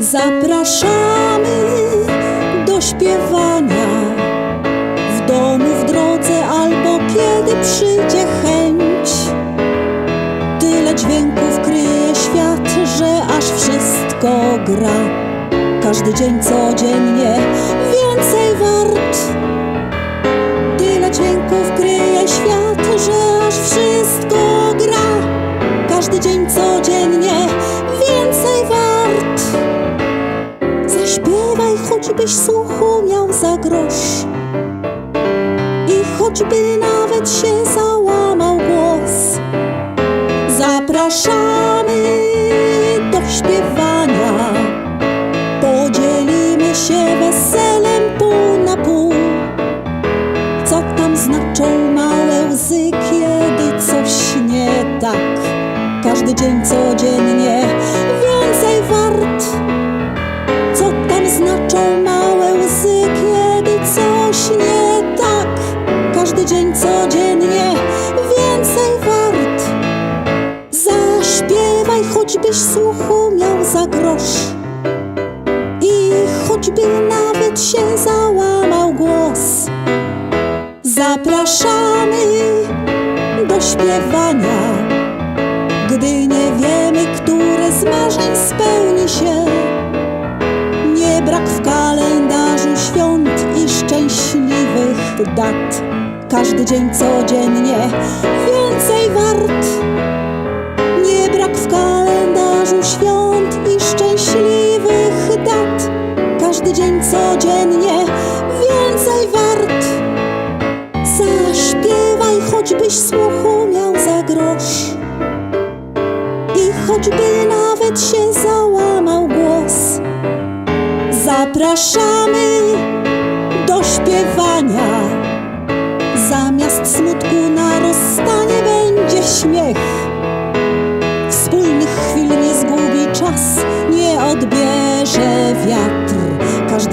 Zapraszamy do śpiewania w domu, w drodze albo kiedy przyjdzie chęć. Tyle dźwięków kryje świat, że aż wszystko gra. Każdy dzień codziennie więcej choćbyś słuchu miał za grosz. I choćby nawet się załamał głos. Zapraszamy do śpiewania. Podzielimy się weselem pół na pół. Co tam znaczą małe łzy, kiedy coś nie tak? Każdy dzień codziennie więcej wart. Choćbyś słuchu miał za grosz. I choćby nawet się załamał głos. Zapraszamy do śpiewania, gdy nie wiemy, które z marzeń spełni się. Nie brak w kalendarzu świąt i szczęśliwych dat. Każdy dzień codziennie codziennie więcej wart. Zaśpiewaj, choćbyś słuchu miał za grosz. I choćby nawet się załamał głos. Zapraszamy do śpiewania. Zamiast smutku na rozstanie będzie śmiech.